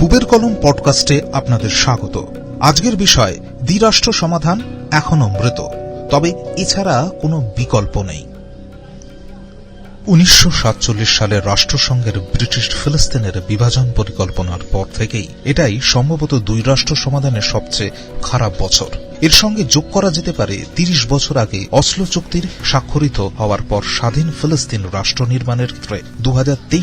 পুবের কলম পডকাস্টে আপনাদের স্বাগত। আজকের বিষয়, দ্বিরাষ্ট্র সমাধান এখনও মৃত, তবে এছাড়া কোনো বিকল্প নেই। উনিশশো সালের রাষ্ট্রসংঘের ব্রিটিশ ফিলিস্তিনের বিভাজন পরিকল্পনার পর থেকেই এটাই সম্ভবত দুই রাষ্ট্র সমাধানের সবচেয়ে খারাপ বছর। এর সঙ্গে যোগ করা যেতে পারে ৩০ বছর আগে অসলো চুক্তির স্বাক্ষরিত হওয়ার পর স্বাধীন ফিলিস্তিন রাষ্ট্র নির্মাণের ক্ষেত্রে দু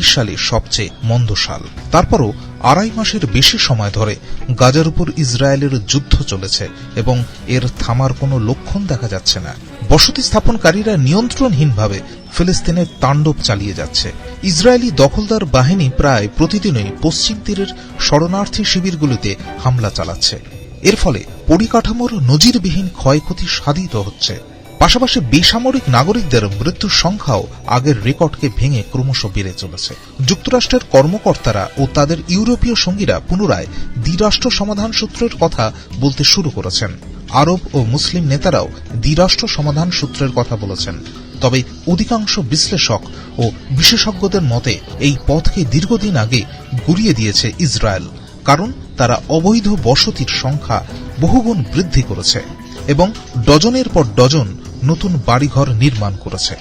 সালে সবচেয়ে মন্দ সাল। তারপরও আড়াই মাসের বেশি সময় ধরে গাজার উপর ইসরায়েলের যুদ্ধ চলেছে এবং এর থামার কোনো লক্ষণ দেখা যাচ্ছে না। বসতি স্থাপনকারীরা নিয়ন্ত্রণহীনভাবে ফিলিস্তিনের তাণ্ডব চালিয়ে যাচ্ছে। ইসরায়েলি দখলদার বাহিনী প্রায় প্রতিদিনই পশ্চিম তীরের শরণার্থী শিবিরগুলিতে হামলা চালাচ্ছে। এর ফলে পরিকাঠামোর নজিরবিহীন ক্ষয়ক্ষতি সাধিত হচ্ছে। পাশাপাশি বেসামরিক নাগরিকদের মৃত্যুর সংখ্যাও আগের রেকর্ডকে ভেঙে ক্রমশ বেড়ে চলেছে। যুক্তরাষ্ট্রের কর্মকর্তারা ও তাদের ইউরোপীয় সঙ্গীরা পুনরায় দ্বিরাষ্ট্র সমাধান সূত্রের কথা বলতে শুরু করেছেন। আরব ও মুসলিম নেতারাও দ্বিরাষ্ট্র সমাধান সূত্রের কথা বলেছেন। তবে অধিকাংশ বিশ্লেষক ও বিশেষজ্ঞদের মতে এই পথকে দীর্ঘদিন আগে গুড়িয়ে দিয়েছে ইসরায়েল। কারণ তারা অবৈধ বসতির সংখ্যা বহুগুণ বৃদ্ধি করেছে এবং ডজনের পর ডজন নতুন বাড়িঘর নির্মাণ করেছে।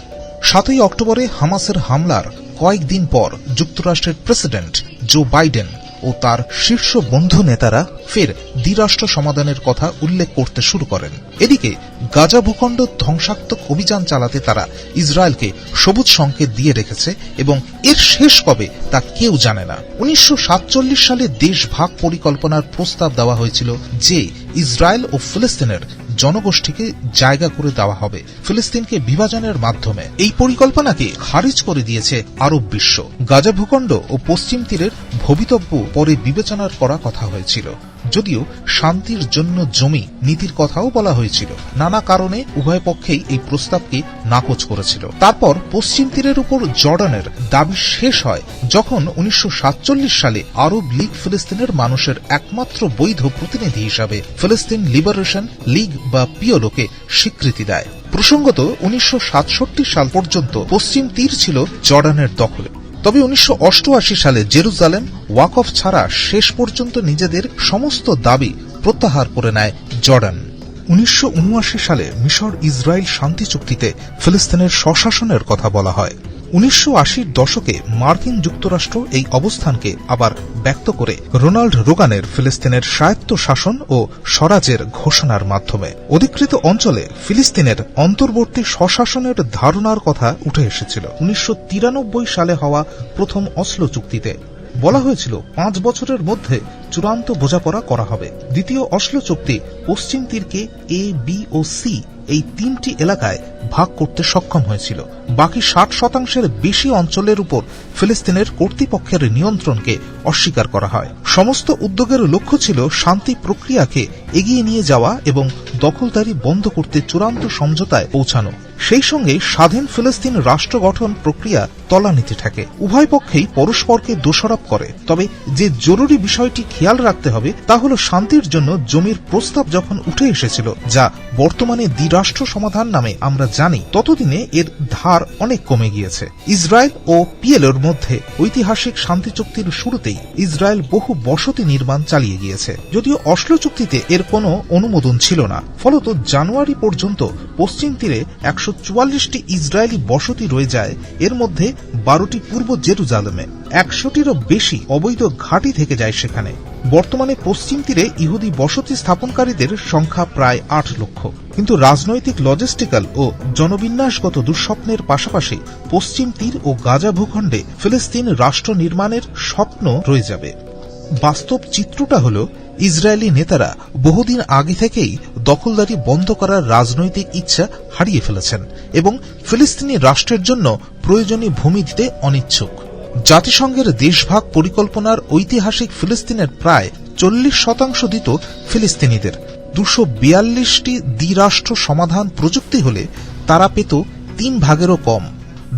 সাতই অক্টোবরে হামাসের হামলার কয়েকদিন পর যুক্তরাষ্ট্রের প্রেসিডেন্ট জো বাইডেন ও তার শীর্ষ বন্ধু নেতারা ফের দ্বিরাষ্ট্র সমাধানের কথা উল্লেখ করতে শুরু করেন। এদিকে গাজা ভূখণ্ড ধ্বংসাত্মক অভিযান চালাতে তারা ইসরায়েলকে সবুজ সংকেত দিয়ে রেখেছে এবং এর শেষ কবে তা কেউ জানে না। উনিশশো সাতচল্লিশ সালে দেশ ভাগ পরিকল্পনার প্রস্তাব দেওয়া হয়েছিল যে ইসরায়েল ও ফিলিস্তিনের জনগোষ্ঠীকে জায়গা করে দেওয়া হবে। ফিলিস্তিনকে বিভাজনের মাধ্যমে। এই পরিকল্পনাকে খারিজ করে দিয়েছে আরব বিশ্ব। গাজা ভূখণ্ড ও পশ্চিম তীরের ভবিতব্য পরে বিবেচনার করা কথা হয়েছিল। যদিও শান্তির জন্য জমি নীতির কথাও বলা হয়েছিল। নানা কারণে উভয় পক্ষেই এই প্রস্তাবকে নাকচ করেছিল। তারপর পশ্চিম তীরের উপর জর্ডানের দাবি শেষ হয়, যখন উনিশশো সাতচল্লিশ সালে আরব লীগ ফিলিস্তিনের মানুষের একমাত্র বৈধ প্রতিনিধি হিসাবে ফিলিস্তিন লিবারেশন লীগ বা পিওলোকে স্বীকৃতি দেয়। প্রসঙ্গত, উনিশশো সাতষট্টি সাল পর্যন্ত পশ্চিম তীর ছিল জর্ডানের দখলে। তবে উনিশশো অষ্টআশি সালে জেরুজালেম ওয়াকফ ছাড়া শেষ পর্যন্ত নিজেদের সমস্ত দাবি প্রত্যাহার করে নেয় জর্ডান। উনিশশো উনআশি সালে মিশর ইসরায়েল শান্তি চুক্তিতে ফিলিস্তিনের স্বশাসনের কথা বলা হয়। উনিশশো দশকে মার্কিন যুক্তরাষ্ট্র এই অবস্থানকে আবার ব্যক্ত করে রোনাল্ড রোগানের ফিলিস্তিনের স্বায়ত্ত শাসন ও স্বরাজের ঘোষণার মাধ্যমে। অধিকৃত অঞ্চলে ফিলিস্তিনের অন্তর্বর্তী স্বশাসনের ধারণার কথা উঠে এসেছিল। উনিশশো তিরানব্বই সালে হওয়া প্রথম অসলো চুক্তিতে। বলা হয়েছিল, পাঁচ বছরের মধ্যে চূড়ান্ত বোঝাপড়া করা হবে। দ্বিতীয় অশ্লো চুক্তি পশ্চিম তীরকে এ বি ও সি এই তিনটি এলাকায় ভাগ করতে সক্ষম হয়েছিল। বাকি ষাট শতাংশের বেশি অঞ্চলের উপর ফিলিস্তিনের কর্তৃপক্ষের নিয়ন্ত্রণকে অস্বীকার করা হয়। সমস্ত উদ্যোগের লক্ষ্য ছিল শান্তি প্রক্রিয়াকে এগিয়ে নিয়ে যাওয়া এবং দখলদারি বন্ধ করতে চূড়ান্ত সমঝোতায় পৌঁছানো। সেই সঙ্গে স্বাধীন ফিলিস্তিন রাষ্ট্র গঠন প্রক্রিয়া তলানিতে থাকে। উভয় পক্ষেই পরস্পরকে দোষারোপ করে। তবে যে জরুরি বিষয়টি খেয়াল রাখতে হবে, তা হল শান্তির জন্য জমির প্রস্তাব যখন উঠে এসেছিল, যা বর্তমানে দ্বিরাষ্ট্র সমাধান নামে আমরা জানি, ততদিনে এর ধার অনেক কমে গিয়েছে। ইসরায়েল ও পিএলওর মধ্যে ঐতিহাসিক শান্তি চুক্তির শুরুতেই ইসরায়েল বহু বসতি নির্মাণ চালিয়ে গিয়েছে। যদিও অশ্লো চুক্তিতে এর কোনো অনুমোদন ছিল না। ফলত জানুয়ারি পর্যন্ত পশ্চিম তীরে একশো চুয়াল্লিশটি ইসরায়েলি বসতি রয়ে যায়। এর মধ্যে বারোটি পূর্ব জেরুজালেমে, একশোটিরও বেশি অবৈধ ঘাঁটি থেকে যায় সেখানে। বর্তমানে পশ্চিম তীরে ইহুদি বসতি স্থাপনকারীদের সংখ্যা প্রায় আট লক্ষ। কিন্তু রাজনৈতিক, লজিস্টিক্যাল ও জনবিন্যাসগত দুঃস্বপ্নের পাশাপাশি পশ্চিম তীর ও গাজা ভূখণ্ডে ফিলিস্তিন রাষ্ট্র নির্মাণের স্বপ্ন রয়ে যাবে। বাস্তব চিত্রটা হল ইসরায়েলি নেতারা বহুদিন আগে থেকেই দখলদারি বন্ধ করার রাজনৈতিক ইচ্ছা হারিয়ে ফেলেছেন এবং ফিলিস্তিনি রাষ্ট্রের জন্য প্রয়োজনীয় ভূমি দিতে অনিচ্ছুক। জাতিসংঘের দেশভাগ পরিকল্পনার ঐতিহাসিক ফিলিস্তিনের প্রায় চল্লিশ শতাংশ দিত ফিলিস্তিনিদের। দুশো বিয়াল্লিশটি দ্বিরাষ্ট্র সমাধান প্রযুক্তি হলে তারা পেত তিন ভাগেরও কম।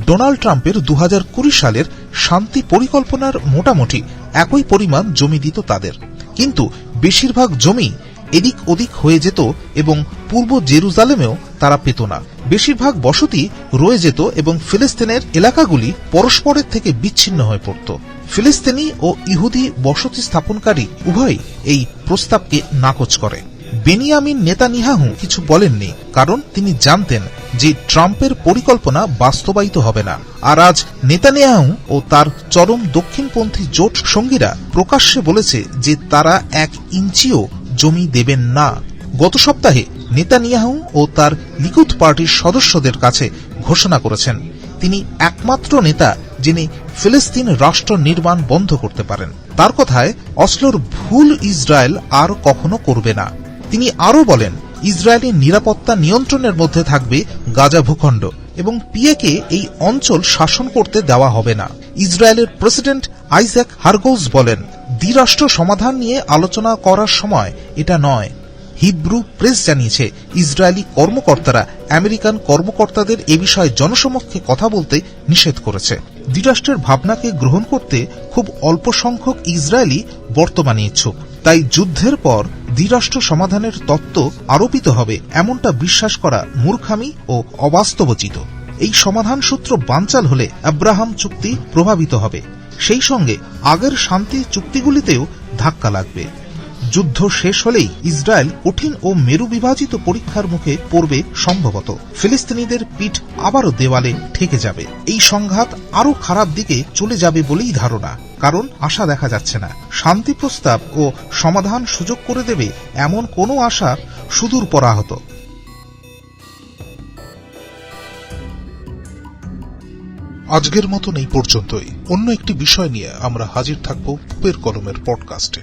ডোনাল্ড ট্রাম্পের দু হাজার কুড়ি সালের শান্তি পরিকল্পনার মোটামুটি একই পরিমাণ জমি দিত তাদের। কিন্তু বেশিরভাগ জমি এদিক ওদিক হয়ে যেত এবং পূর্ব জেরুজালেমেও তারা পেত না। বেশিরভাগ বসতি রয়ে যেত এবং ফিলিস্তিনের এলাকাগুলি পরস্পরের থেকে বিচ্ছিন্ন হয়ে পড়ত। ফিলিস্তিনি ও ইহুদি বসতি স্থাপনকারী উভয় এই প্রস্তাবকে নাকচ করে। বেনিয়ামিন নেতানিয়াহু কিছু বলেননি, কারণ তিনি জানতেন যে ট্রাম্পের পরিকল্পনা বাস্তবায়িত হবে না। আর আজ নেতানিয়াহু ও তার চরম দক্ষিণপন্থী জোট সঙ্গীরা প্রকাশ্যে বলেছে যে তারা এক ইঞ্চিও জমি দেবেন না। গত সপ্তাহে নেতানিয়াহু ও তার লিকুদ পার্টির সদস্যদের কাছে ঘোষণা করেছেন। তিনি একমাত্র নেতা যিনি ফিলিস্তিন রাষ্ট্র নির্মাণ বন্ধ করতে পারেন। তার কথায় অসলোর ভুল ইসরায়েল আর কখনো করবে না। তিনি আরও বলেন, ইসরায়েলের নিরাপত্তা নিয়ন্ত্রণের মধ্যে থাকবে গাজা ভূখণ্ড এবং পিএকে এই অঞ্চল শাসন করতে দেওয়া হবে না। ইসরায়েলের প্রেসিডেন্ট আইজ্যাক হারগোজ বলেন, দ্বিরাষ্ট্র সমাধান নিয়ে আলোচনা করার সময় এটা নয়। হিব্রু প্রেস জানিয়েছে, ইসরায়েলি কর্মকর্তারা আমেরিকান কর্মকর্তাদের এ বিষয়ে জনসমক্ষে কথা বলতে নিষেধ করেছে। দ্বিরাষ্ট্রের ভাবনাকে গ্রহণ করতে খুব অল্প সংখ্যক ইসরায়েলি বর্তমানে ইচ্ছুক। তাই যুদ্ধের পর দ্বিরাষ্ট্র সমাধানের তত্ত্ব আরোপিত হবে, এমনটা বিশ্বাস করা মূর্খামি ও অবাস্তবচিত। এই সমাধান সূত্র বানচাল হলে আব্রাহাম চুক্তি প্রভাবিত হবে। সেই সঙ্গে আগের শান্তি চুক্তিগুলিতেও ধাক্কা লাগবে। যুদ্ধ শেষ হলেই ইসরায়েল কঠিন ও মেরু বিভাজিত পরীক্ষার মুখে পড়বে সম্ভবত। ফিলিস্তিনিদের পিঠ আবারও দেওয়ালে ঠেকে যাবে। এই সংঘাত আরও খারাপ দিকে চলে যাবে বলেই ধারণা, কারণ আশা দেখা যাচ্ছে না। শান্তি প্রস্তাব ও সমাধান সুযোগ করে দেবে এমন কোনো আশা সুদূর পরাহত। আজকের মতন এই পর্যন্তই। অন্য একটি বিষয় নিয়ে আমরা হাজির থাকব পুপের কলমের পডকাস্টে।